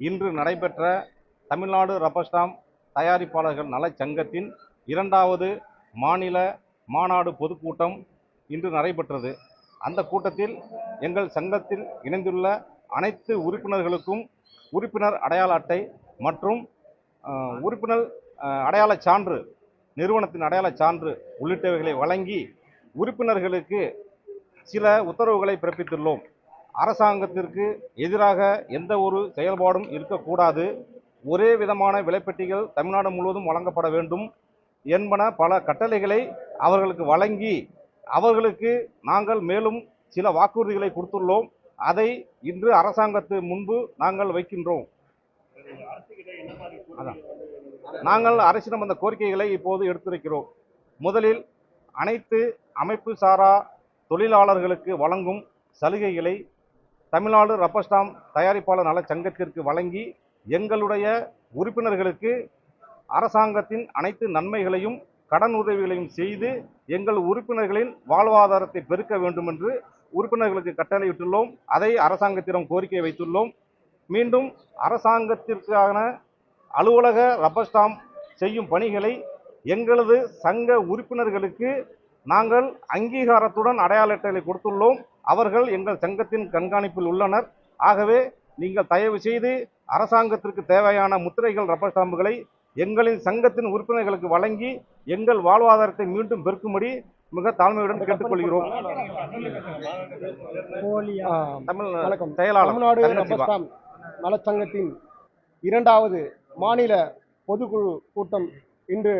இன்று நடைபெற்ற தமிழ்நாடு ரப்பர் தயாரிப்பாளர்கள் நலச்சங்கத்தின் இரண்டாவது மாநில மாநாடு பொதுக்கூட்டம் இன்று நடைபெற்றது. அந்த கூட்டத்தில் எங்கள் சங்கத்தில் இணைந்துள்ள அனைத்து உறுப்பினர்களுக்கும் உறுப்பினர் அடையாள அட்டை மற்றும் உறுப்பினர் அடையாளச் சான்று நிறுவனத்தின் அடையாளச் சான்று உள்ளிட்டவைகளை வழங்கி உறுப்பினர்களுக்கு சில உத்தரவுகளை பிறப்பித்துள்ளோம். அரசாங்கத்திற்கு எதிராக எந்த ஒரு செயல்பாடும் இருக்கக்கூடாது. ஒரே விதமான விலைப்பெட்டிகள் தமிழ்நாடு முழுவதும் வழங்கப்பட வேண்டும் என்பன பல கட்டளைகளை அவர்களுக்கு வழங்கி அவர்களுக்கு நாங்கள் மேலும் சில வாக்குறுதிகளை கொடுத்துள்ளோம். அதை இன்று அரசாங்கத்து முன்பு நாங்கள் வைக்கின்றோம். அதான். நாங்கள் அரசிடம் அந்த கோரிக்கைகளை இப்போது எடுத்திருக்கிறோம். முதலில் அனைத்து அமைப்பு சாரா தொழிலாளர்களுக்கு வழங்கும் சலுகைகளை தமிழ்நாடு ரப்பர் ஸ்டாம்ப் தயாரிப்பாளர் நல சங்கத்திற்கு வழங்கி எங்களுடைய உறுப்பினர்களுக்கு அரசாங்கத்தின் அனைத்து நன்மைகளையும் கடன் உதவிகளையும் செய்து எங்கள் உறுப்பினர்களின் வாழ்வாதாரத்தை பெருக்க வேண்டும் என்று உறுப்பினர்களுக்கு கட்டளையிட்டுள்ளோம். அதை அரசாங்கத்திடம் கோரிக்கை வைத்துள்ளோம். மீண்டும் அரசாங்கத்திற்கான அலுவலக ரப்பர் ஸ்டாம்ப் செய்யும் பணிகளை எங்களது சங்க உறுப்பினர்களுக்கு நாங்கள் அங்கீகாரத்துடன் அடையாள அட்டைகளை கொடுத்துள்ளோம். அவர்கள் எங்கள் சங்கத்தின் கண்காணிப்பில் உள்ளனர். ஆகவே நீங்கள் தயவு செய்து அரசாங்கத்திற்கு தேவையான முத்திரைகள் ரப்பர் ஸ்டாம்புகளை எங்களின் சங்கத்தின் உறுப்பினர்களுக்கு வழங்கி எங்கள் வாழ்வாதாரத்தை மீண்டும் பெருக்கும்படி மிக தாழ்மையுடன் கேட்டுக்கொள்கிறோம். தமிழ் வணக்கம். செயலாளர் தமிழ்நாடு நலச்சங்கத்தின் இரண்டாவது மாநில பொதுக்குழு கூட்டம் இன்று